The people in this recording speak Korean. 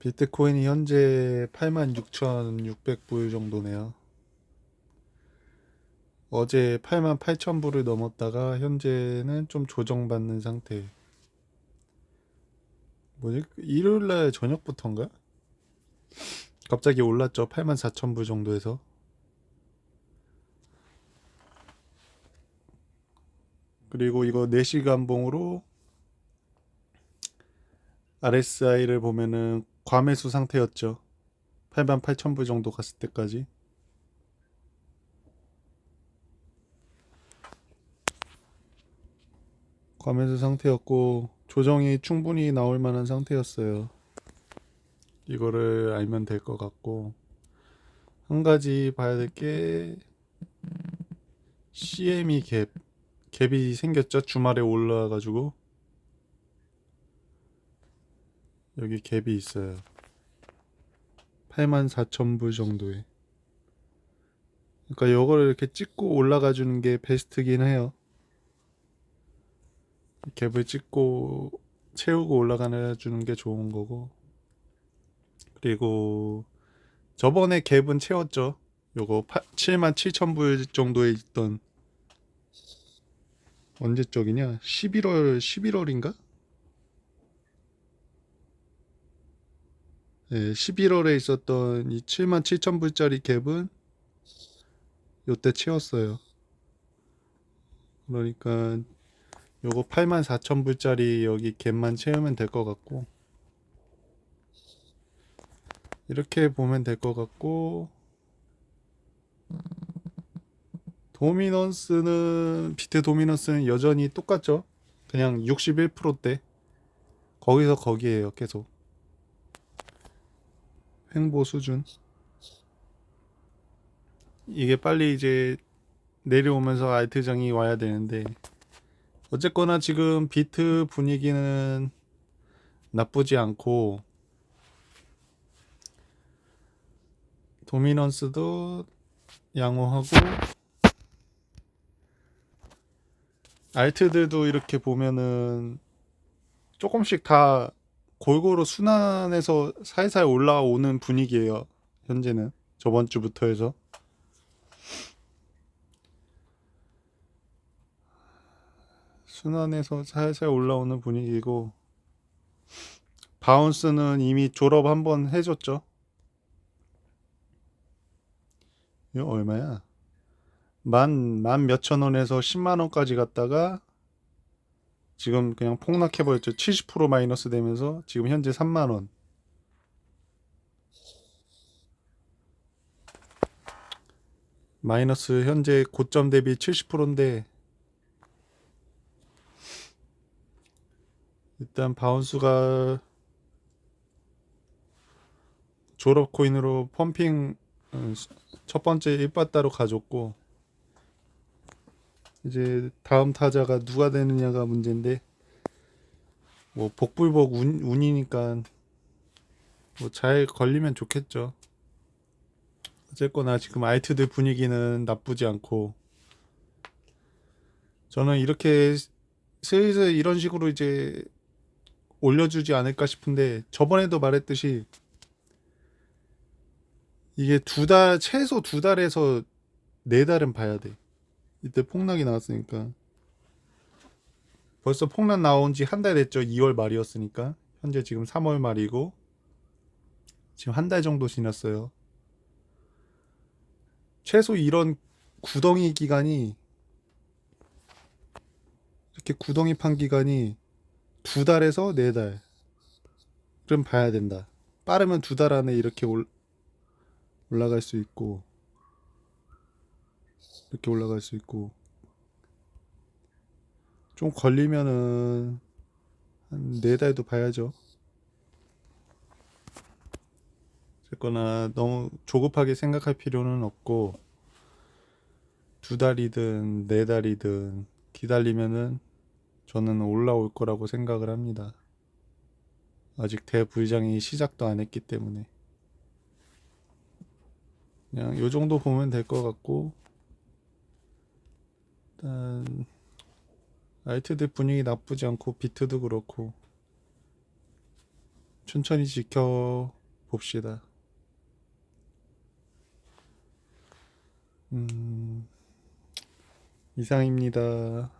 비트코인이 현재 86,600불 정도네요. 어제 88,000불을 넘었다가 현재는 좀 조정받는 상태. 뭐지? 일요일 날 저녁부터인가? 갑자기 올랐죠. 84,000불 정도에서. 그리고 이거 4시간 봉으로 RSI를 보면은 과매수 상태였죠. 88,000불 정도 갔을 때까지. 과매수 상태였고 조정이 충분히 나올 만한 상태였어요. 이거를 알면 될 것 같고 한 가지 봐야 될 게 CME 갭 갭이 생겼죠. 주말에 올라와가지고 여기 갭이 있어요. 84,000불 정도에. 그러니까 요거를 이렇게 찍고 올라가 주는 게 베스트긴 해요. 갭을 찍고 채우고 올라가 주는 게 좋은 거고. 그리고 저번에 갭은 채웠죠. 요거 7만 7천 불 정도에 있던 언제 쪽이냐? 11월 11월인가? 네, 11월에 있었던 이 7만 7천 불짜리 갭은 요때 채웠어요. 그러니까 요거 8만 4천 불짜리 여기 갭만 채우면 될 것 같고 이렇게 보면 될 것 같고 도미넌스는 비트 도미넌스는 여전히 똑같죠. 그냥 61%대 거기서 거기에요 계속 횡보 수준. 이게 빨리 이제 내려오면서 알트장이 와야 되는데 어쨌거나 지금 비트 분위기는 나쁘지 않고 도미넌스도 양호하고 알트들도 이렇게 보면은 조금씩 다 골고루 순환해서 살살 올라오는 분위기예요. 현재는 저번 주부터 해서 순환해서 살살 올라오는 분위기고 바운스는 이미 졸업 한번 해줬죠. 이거 얼마야? 만, 만 몇천 원에서 10만 원까지 갔다가 지금 그냥 폭락해버렸죠. 70% 마이너스 되면서 지금 현재 3만 원. 마이너스 현재 고점 대비 70%인데 일단 바운스가 졸업 코인으로 펌핑 어, 첫 번째 1바따로 가졌고 이제 다음 타자가 누가 되느냐가 문제인데 뭐 복불복 운, 운이니까 뭐 잘 걸리면 좋겠죠. 어쨌거나 지금 알트들 분위기는 나쁘지 않고 저는 이렇게 슬슬 이런 식으로 이제 올려주지 않을까 싶은데 저번에도 말했듯이 이게 두 달 최소 두 달에서 네 달은 봐야 돼. 이때 폭락이 나왔으니까 벌써 폭락 나온 지 한 달 됐죠. 2월 말이었으니까 현재 지금 3월 말이고 지금 한 달 정도 지났어요. 최소 이런 구덩이 기간이 이렇게 구덩이 판 기간이 두 달에서 네 달은 봐야 된다. 빠르면 두 달 안에 이렇게 올, 올라갈 수 있고 이렇게 올라갈 수 있고 좀 걸리면은 한 네 달도 봐야죠. 어쨌거나 너무 조급하게 생각할 필요는 없고 두 달이든 네 달이든 기다리면은 저는 올라올 거라고 생각을 합니다. 아직 대불장이 시작도 안 했기 때문에 그냥 요 정도 보면 될 것 같고 일단 나이트들 분위기 나쁘지 않고 비트도 그렇고 천천히 지켜 봅시다. 음, 이상입니다.